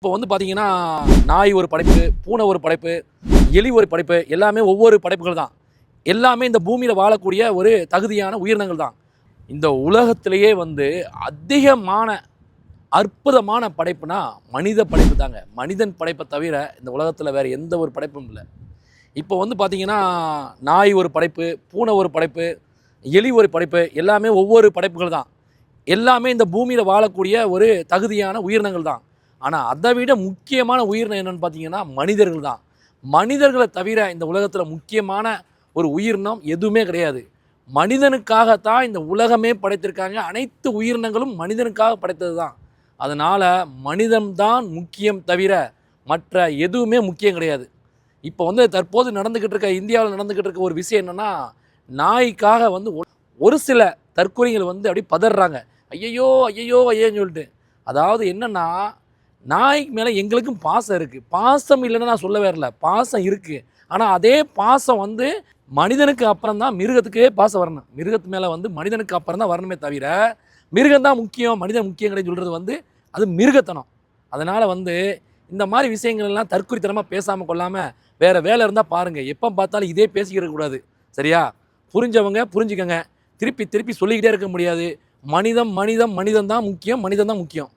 இப்போ வந்து பார்த்தீங்கன்னா நாய் ஒரு படைப்பு பூனை ஒரு படைப்பு எலி ஒரு படைப்பு எல்லாமே ஒவ்வொரு படைப்புகள் தான். எல்லாமே இந்த பூமியில் வாழக்கூடிய ஒரு தகுதியான உயிரினங்கள் தான். இந்த உலகத்திலேயே வந்து அதிகமான அற்புதமான படைப்புனா மனித படைப்பு தாங்க. மனிதன் படைப்பை தவிர இந்த உலகத்தில் வேறு எந்த ஒரு படைப்பும் இல்லை. இப்போ வந்து பார்த்தீங்கன்னா நாய் ஒரு படைப்பு பூனை ஒரு படைப்பு எலி ஒரு படைப்பு எல்லாமே ஒவ்வொரு படைப்புகள் தான். எல்லாமே இந்த பூமியில் வாழக்கூடிய ஒரு தகுதியான உயிரினங்கள் தான். ஆனால் அதை விட முக்கியமான உயிரினம் என்னன்னு பார்த்தீங்கன்னா மனிதர்கள் தான் மனிதர்களை தவிர இந்த உலகத்தில் முக்கியமான ஒரு உயிரினம் எதுவுமே கிடையாது. மனிதனுக்காகத்தான் இந்த உலகமே படைத்திருக்காங்க. அனைத்து உயிரினங்களும் மனிதனுக்காக படைத்தது தான் அதனால் மனிதன்தான் முக்கியம் தவிர மற்ற எதுவுமே முக்கியம் கிடையாது. இப்போ வந்து தற்போது நடந்துக்கிட்டு இருக்க இந்தியாவில் நடந்துக்கிட்டு இருக்க ஒரு விஷயம் என்னென்னா நாய்க்காக வந்து ஒரு சில தற்கொலைகள் வந்து அப்படியே பதறாங்க. ஐயையோ ஐயையோ ஐயோன்னு சொல்லிட்டு. அதாவது என்னென்னா நாய்க்கு மேலே எங்களுக்கும் பாசம் இருக்குது பாசம் இல்லைன்னு நான் சொல்ல வரல. பாசம் இருக்குது ஆனால் அதே பாசம் வந்து மனிதனுக்கு அப்புறம் தான் மிருகத்துக்கே பாசம் வரணும். மிருகத்து மேலே வந்து மனிதனுக்கு அப்புறம் தான் வரணுமே தவிர மிருகம் தான் முக்கியம் மனிதன் முக்கியம் கிடையாது சொல்கிறது வந்து அது மிருகத்தனம். அதனால் வந்து இந்த மாதிரி விஷயங்கள்லாம் தற்குறித்தனமாக பேசாமல் கொள்ளாமல் வேறு வேலை இருந்தால் பாருங்கள் எப்போ பார்த்தாலும் இதே பேசிக்கிற கூடாது. சரியா? புரிஞ்சவங்க புரிஞ்சுக்கங்க. திருப்பி திருப்பி சொல்லிக்கிட்டே இருக்க முடியாது. மனிதம் மனிதம் மனிதன் தான் முக்கியம் மனிதன் தான் முக்கியம்.